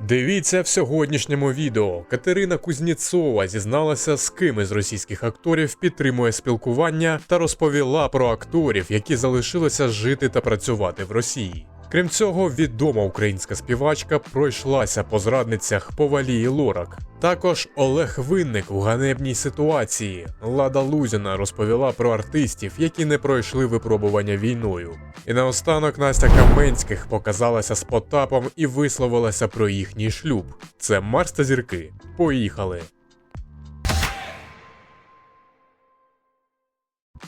Дивіться в сьогоднішньому відео. Катерина Кузніцова зізналася, з ким із російських акторів підтримує спілкування та розповіла про акторів, які залишилися жити та працювати в Росії. Крім цього, відома українська співачка пройшлася по зрадницях Повалії Лорак. Також Олег Винник у ганебній ситуації. Лада Лузіна розповіла про артистів, які не пройшли випробування війною. І наостанок Настя Каменських показалася з Потапом і висловилася про їхній шлюб. Це Марс та зірки. Поїхали!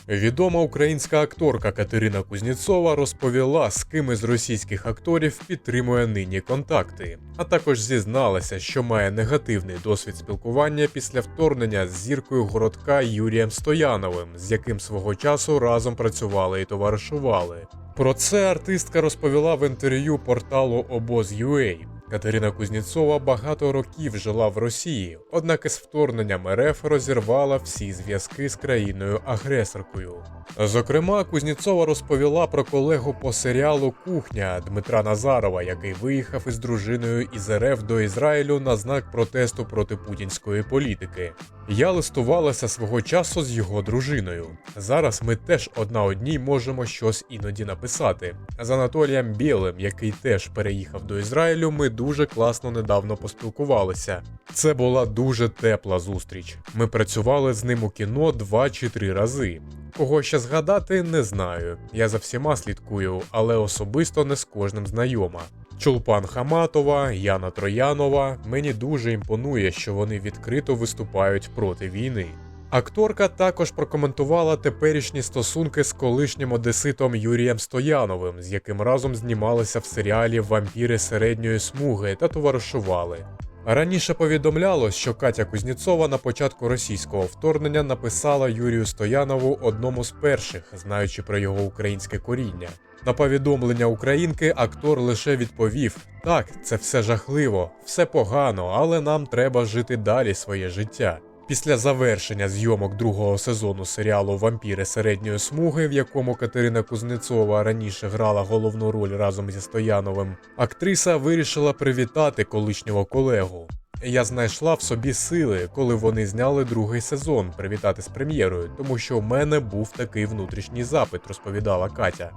Відома українська акторка Катерина Кузніцова розповіла, з ким із російських акторів підтримує нині контакти, а також зізналася, що має негативний досвід спілкування після вторгнення з зіркою городка Юрієм Стояновим, з яким свого часу разом працювали і товаришували. Про це артистка розповіла в інтерв'ю порталу Обоз.UA. Катерина Кузніцова багато років жила в Росії, однак із вторгненням РФ розірвала всі зв'язки з країною-агресоркою. Зокрема, Кузніцова розповіла про колегу по серіалу Кухня Дмитра Назарова, який виїхав із дружиною із РФ до Ізраїлю на знак протесту проти путінської політики. Я листувалася свого часу з його дружиною. Зараз ми теж одна одній можемо щось іноді написати. З Анатолієм Білим, який теж переїхав до Ізраїлю, ми дуже класно недавно поспілкувалися. Це була дуже тепла зустріч. Ми працювали з ним у кіно два чи три рази. Кого ще згадати, не знаю. Я за всіма слідкую, але особисто не з кожним знайома. Чулпан Хаматова, Яна Троянова. Мені дуже імпонує, що вони відкрито виступають проти війни. Акторка також прокоментувала теперішні стосунки з колишнім одеситом Юрієм Стояновим, з яким разом знімалися в серіалі Вампіри середньої смуги та товаришували. Раніше повідомлялось, що Катя Кузніцова на початку російського вторгнення написала Юрію Стоянову одному з перших, знаючи про його українське коріння. На повідомлення українки актор лише відповів: так, це все жахливо, все погано, але нам треба жити далі своє життя. Після завершення зйомок другого сезону серіалу Вампіри середньої смуги, в якому Катерина Кузнецова раніше грала головну роль разом зі Стояновим, актриса вирішила привітати колишнього колегу. Я знайшла в собі сили, коли вони зняли другий сезон привітати з прем'єрою, тому що в мене був такий внутрішній запит, розповідала Катя.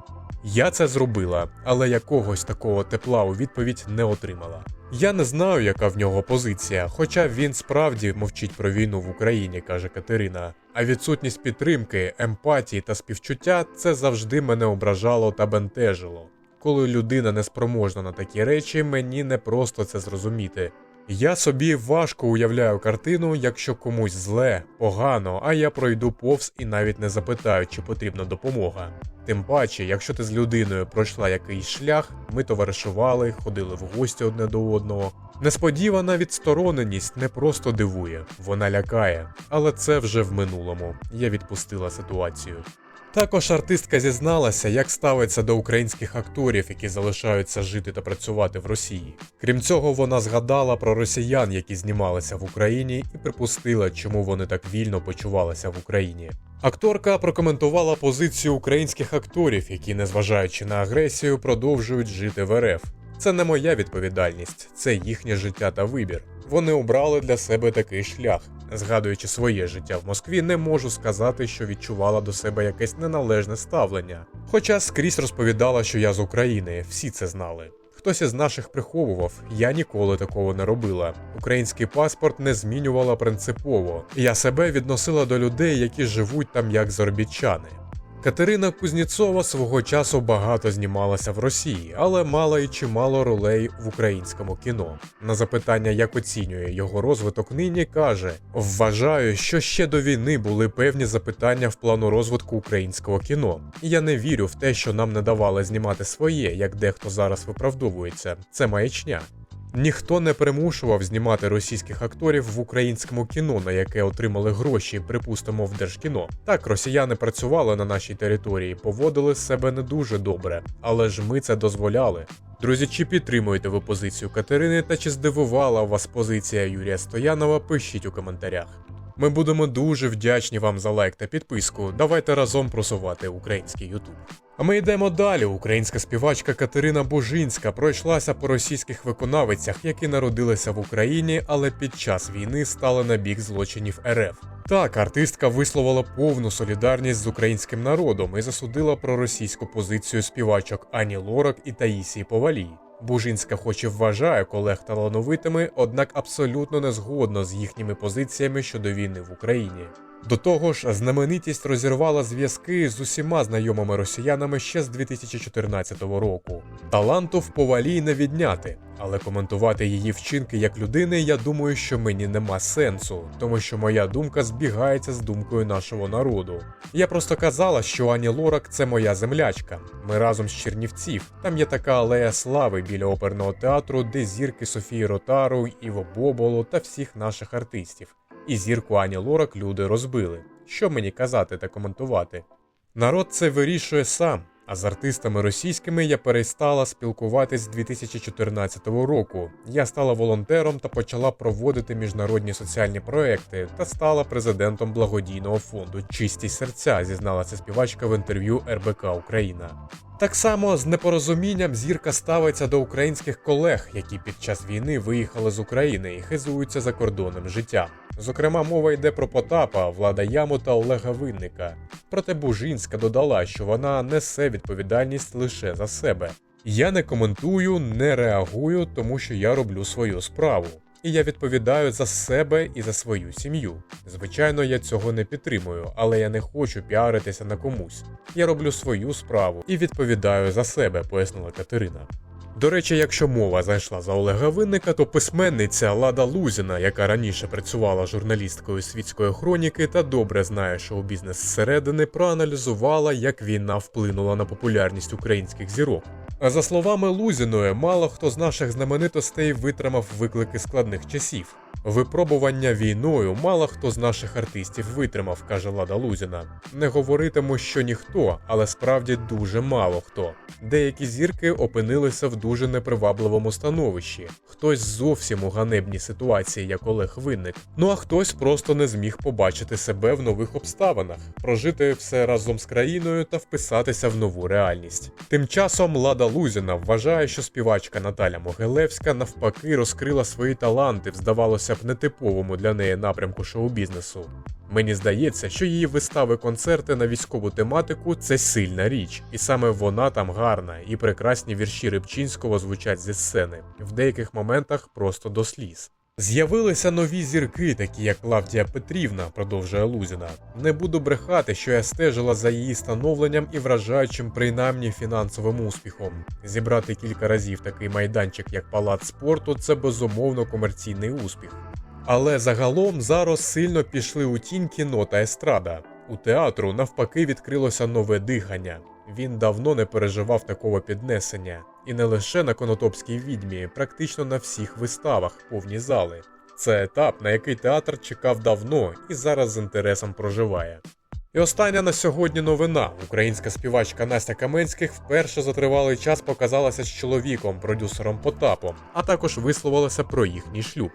Я це зробила, але якогось такого тепла у відповідь не отримала. Я не знаю, яка в нього позиція, хоча він справді мовчить про війну в Україні, каже Катерина. А відсутність підтримки, емпатії та співчуття це завжди мене ображало та бентежило. Коли людина не спроможна на такі речі, мені не просто це зрозуміти. Я собі важко уявляю картину, якщо комусь зле, погано, а я пройду повз і навіть не запитаю, чи потрібна допомога. Тим паче, якщо ти з людиною пройшла якийсь шлях, ми товаришували, ходили в гості одне до одного. Несподівана відстороненість не просто дивує, вона лякає, але це вже в минулому. Я відпустила ситуацію. Також артистка зізналася, як ставиться до українських акторів, які залишаються жити та працювати в Росії. Крім цього, вона згадала про росіян, які знімалися в Україні, і припустила, чому вони так вільно почувалися в Україні. Акторка прокоментувала позицію українських акторів, які, незважаючи на агресію, продовжують жити в РФ. Це не моя відповідальність, це їхнє життя та вибір. Вони обрали для себе такий шлях. Згадуючи своє життя в Москві, не можу сказати, що відчувала до себе якесь неналежне ставлення. Хоча скрізь розповідала, що я з України, всі це знали. Хтось із наших приховував, я ніколи такого не робила. Український паспорт не змінювала принципово. Я себе відносила до людей, які живуть там як заробітчани. Катерина Кузніцова свого часу багато знімалася в Росії, але мала і чимало ролей в українському кіно. На запитання, як оцінює його розвиток нині, каже: Вважаю, що ще до війни були певні запитання в плану розвитку українського кіно. Я не вірю в те, що нам не давали знімати своє, як дехто зараз виправдовується. Це маячня. Ніхто не примушував знімати російських акторів в українському кіно, на яке отримали гроші, припустимо, в держкіно. Так, росіяни працювали на нашій території, поводили себе не дуже добре, але ж ми це дозволяли. Друзі, чи підтримуєте ви позицію Катерини та чи здивувала вас позиція Юрія Стоянова? Пишіть у коментарях. Ми будемо дуже вдячні вам за лайк та підписку. Давайте разом просувати український Ютуб. А ми йдемо далі. Українська співачка Катерина Бужинська пройшлася по російських виконавицях, які народилися в Україні, але під час війни стали на бік злочинів РФ. Так, артистка висловила повну солідарність з українським народом і засудила проросійську позицію співачок Ані Лорак і Таїсії Повалій. Бужинська хоч і вважає колег талановитими, однак абсолютно не згодна з їхніми позиціями щодо війни в Україні. До того ж, знаменитість розірвала зв'язки з усіма знайомими росіянами ще з 2014 року. Таланту в повалій не відняти, але коментувати її вчинки як людини, я думаю, що мені нема сенсу, тому що моя думка збігається з думкою нашого народу. Я просто казала, що Ані Лорак це моя землячка. Ми разом з Чернівців. Там є така алея слави біля оперного театру, де зірки Софії Ротару, Іво Боболо та всіх наших артистів. І зірку Ані Лорак люди розбили. Що мені казати та коментувати? Народ це вирішує сам. А з артистами російськими я перестала спілкуватись з 2014 року. Я стала волонтером та почала проводити міжнародні соціальні проекти та стала президентом благодійного фонду Чисті серця, зізналася співачка в інтерв'ю РБК Україна. Так само з непорозумінням зірка ставиться до українських колег, які під час війни виїхали з України і хизуються закордонним життям. Зокрема, мова йде про Потапа, Влада Яму та Олега Винника. Проте Бужинська додала, що вона несе відповідальність лише за себе. Я не коментую, не реагую, тому що я роблю свою справу. І я відповідаю за себе і за свою сім'ю. Звичайно, я цього не підтримую, але я не хочу піаритися на комусь. Я роблю свою справу і відповідаю за себе, пояснила Катерина. До речі, якщо мова зайшла за Олега Винника, то письменниця Лада Лузіна, яка раніше працювала журналісткою світської хроніки та добре знає шоу-бізнес зсередини, проаналізувала, як війна вплинула на популярність українських зірок. А за словами Лузіної, мало хто з наших знаменитостей витримав виклики складних часів. Випробування війною мало хто з наших артистів витримав, каже Лада Лузіна. Не говоритиму, що ніхто, але справді дуже мало хто. Деякі зірки опинилися в дуже непривабливому становищі. Хтось зовсім у ганебній ситуації, як Олег Винник. Ну а хтось просто не зміг побачити себе в нових обставинах, прожити все разом з країною та вписатися в нову реальність. Тим часом Лада Лузіна вважає, що співачка Наталя Могилевська навпаки розкрила свої таланти, в, здавалося б, нетиповому для неї напрямку шоу-бізнесу. Мені здається, що її вистави концерти на військову тематику це сильна річ, і саме вона там гарна, і прекрасні вірші Рибчинського звучать зі сцени, в деяких моментах просто до сліз. З'явилися нові зірки, такі як Клавдія Петрівна, продовжує Лузіна. Не буду брехати, що я стежила за її становленням і вражаючим принаймні фінансовим успіхом. Зібрати кілька разів такий майданчик, як палац спорту, це безумовно комерційний успіх. Але загалом зараз сильно пішли у тінь кіно та естрада. У театру навпаки відкрилося нове дихання. Він давно не переживав такого піднесення, і не лише на Конотопській відьмі, практично на всіх виставах, повні зали. Це етап, на який театр чекав давно і зараз з інтересом проживає. І остання на сьогодні новина. Українська співачка Настя Каменських вперше за тривалий час показалася з чоловіком, продюсером Потапом, а також висловилася про їхній шлюб.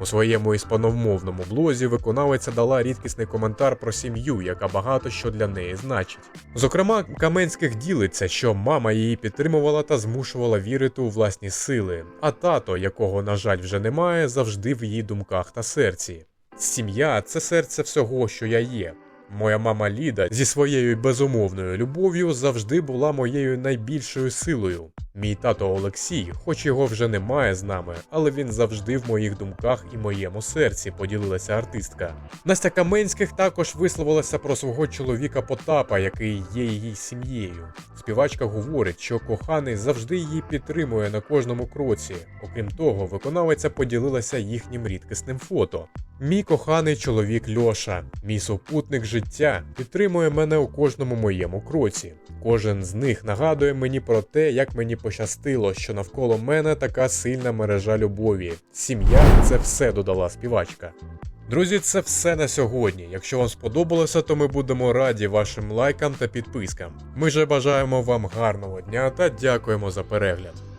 У своєму іспаномовному блозі виконавиця дала рідкісний коментар про сім'ю, яка багато що для неї значить. Зокрема, Каменських ділиться, що мама її підтримувала та змушувала вірити у власні сили, а тато, якого, на жаль, вже немає, завжди в її думках та серці. Сім'я це серце всього, що я є. Моя мама Ліда зі своєю безумовною любов'ю завжди була моєю найбільшою силою. Мій тато Олексій, хоч його вже немає з нами, але він завжди в моїх думках і моєму серці, поділилася артистка. Настя Каменських також висловилася про свого чоловіка Потапа, який є її сім'єю. Співачка говорить, що коханий завжди її підтримує на кожному кроці. Окрім того, виконавиця поділилася їхнім рідкісним фото. Мій коханий чоловік Льоша, мій супутник життя, підтримує мене у кожному моєму кроці. Кожен з них нагадує мені про те, як мені пощастило, що навколо мене така сильна мережа любові. Сім'я це все додала співачка. Друзі, це все на сьогодні. Якщо вам сподобалося, то ми будемо раді вашим лайкам та підпискам. Ми же бажаємо вам гарного дня та дякуємо за перегляд.